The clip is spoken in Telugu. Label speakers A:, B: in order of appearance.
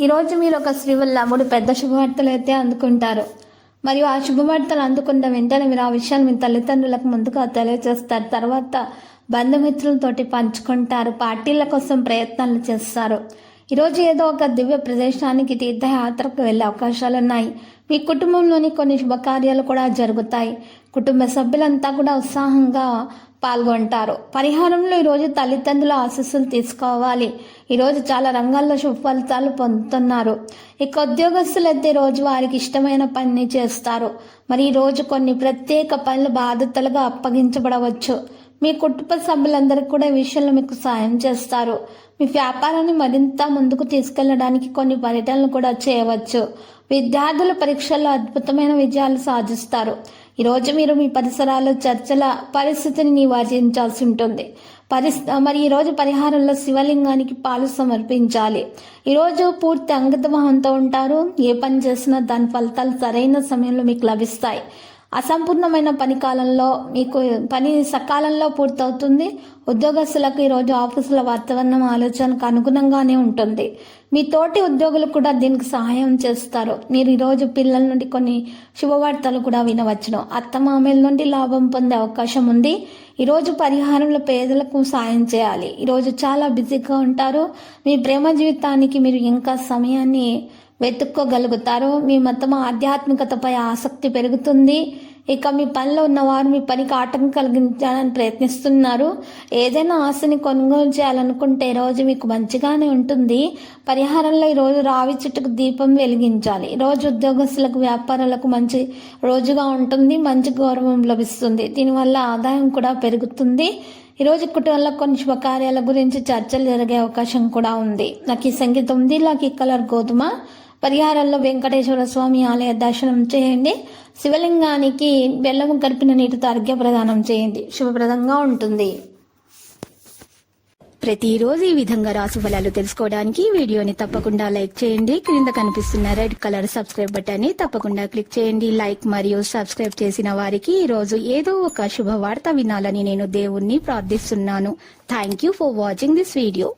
A: ఈరోజు మీరు ఒక స్త్రీ వల్ల మూడు పెద్ద శుభవార్తలు అయితే అందుకుంటారు. మరియు ఆ శుభవార్తలు అందుకున్న వెంటనే మీరు ఆ విషయాన్ని మీ తల్లిదండ్రులకు ముందుగా తెలియజేస్తారు. తర్వాత బంధుమిత్రులతోటి పంచుకుంటారు. పార్టీల కోసం ప్రయత్నాలు చేస్తారు. ఈరోజు ఏదో ఒక దివ్య ప్రదేశానికి తీర్థయాత్రకు వెళ్ళే అవకాశాలు ఉన్నాయి మీ కుటుంబంలోని కొన్ని శుభకార్యాలు కూడా జరుగుతాయి. కుటుంబ సభ్యులంతా కూడా ఉత్సాహంగా పాల్గొంటారు. పరిహారంలో ఈరోజు తల్లిదండ్రుల ఆశస్సులు తీసుకోవాలి. ఈరోజు చాలా రంగాల్లో శుభ ఫలితాలు పొందుతున్నారు. ఇక ఉద్యోగస్తులు అయితే రోజు వారికి ఇష్టమైన పని చేస్తారు. మరి ఈరోజు కొన్ని ప్రత్యేక పనులు బాధ్యతలుగా అప్పగించబడవచ్చు. మీ కుటుంబ సభ్యులందరికీ కూడా ఈ విషయంలో మీకు సాయం చేస్తారు. మీ వ్యాపారాన్ని మరింత ముందుకు తీసుకెళ్ళడానికి కొన్ని పర్యటనలు కూడా చేయవచ్చు. విద్యార్థుల పరీక్షల్లో అద్భుతమైన విజయాలు సాధిస్తారు. ఈరోజు మీరు మీ పరిసరాల్లో చర్చల పరిస్థితిని నివారించాల్సి ఉంటుంది. పరిస్ మరి ఈరోజు పరిహారంలో శివలింగానికి పాలు సమర్పించాలి. ఈరోజు పూర్తి అంగతమహంతో ఉంటారు. ఏ పని చేసినా దాని ఫలితాలు సరైన సమయంలో మీకు లభిస్తాయి. అసంపూర్ణమైన పని కాలంలో మీకు పని సకాలంలో పూర్తవుతుంది. ఉద్యోగస్తులకు ఈరోజు ఆఫీసుల వాతావరణం ఆలోచనకు అనుగుణంగానే ఉంటుంది. మీ తోటి ఉద్యోగులు కూడా దీనికి సహాయం చేస్తారు. మీరు ఈరోజు పిల్లల నుండి కొన్ని శుభవార్తలు కూడా వినవచ్చును. అత్తమామల నుండి లాభం పొందే అవకాశం ఉంది. ఈరోజు పరిహారంలో పేదలకు సాయం చేయాలి. ఈరోజు చాలా బిజీగా ఉంటారు. మీ ప్రేమ జీవితానికి మీరు ఇంకా సమయాన్ని వెతుక్కోగలుగుతారు. మీ మొత్తం ఆధ్యాత్మికతపై ఆసక్తి పెరుగుతుంది. ఇక మీ పనిలో ఉన్నవారు మీ పనికి ఆటంకం కలిగించాలని ప్రయత్నిస్తున్నారు. ఏదైనా ఆశని కొనుగోలు చేయాలనుకుంటే రోజు మీకు మంచిగానే ఉంటుంది. పరిహారంలో ఈరోజు రావి చెట్టుకు దీపం వెలిగించాలి. రోజు ఉద్యోగస్తులకు వ్యాపారాలకు మంచి రోజుగా ఉంటుంది. మంచి గౌరవం లభిస్తుంది. దీనివల్ల ఆదాయం కూడా పెరుగుతుంది. ఈరోజు కుటుంబంలో కొన్ని శుభకార్యాల గురించి చర్చలు జరిగే అవకాశం కూడా ఉంది. నాకు ఈ సంగీతం ఉంది. నాకు ఈ కలర్ గోధుమ. పరిహారంలో వెంకటేశ్వర స్వామి ఆలయ దర్శనం చేయండి. శివలింగానికి బెల్లము కలిపిన నీటితో అర్ఘ్య ప్రదానం చేయండి. శుభప్రదంగా ఉంటుంది.
B: ప్రతిరోజు ఈ విధంగా రాసు ఫలాలు తెలుసుకోవడానికి వీడియోని తప్పకుండా లైక్ చేయండి. క్రింద కనిపిస్తున్న రెడ్ కలర్ సబ్స్క్రైబ్ బటన్ని తప్పకుండా క్లిక్ చేయండి. లైక్ మరియు సబ్స్క్రైబ్ చేసిన వారికి ఈ రోజు ఏదో ఒక శుభవార్త వినాలని నేను దేవుణ్ణి ప్రార్థిస్తున్నాను. Thank you for watching this video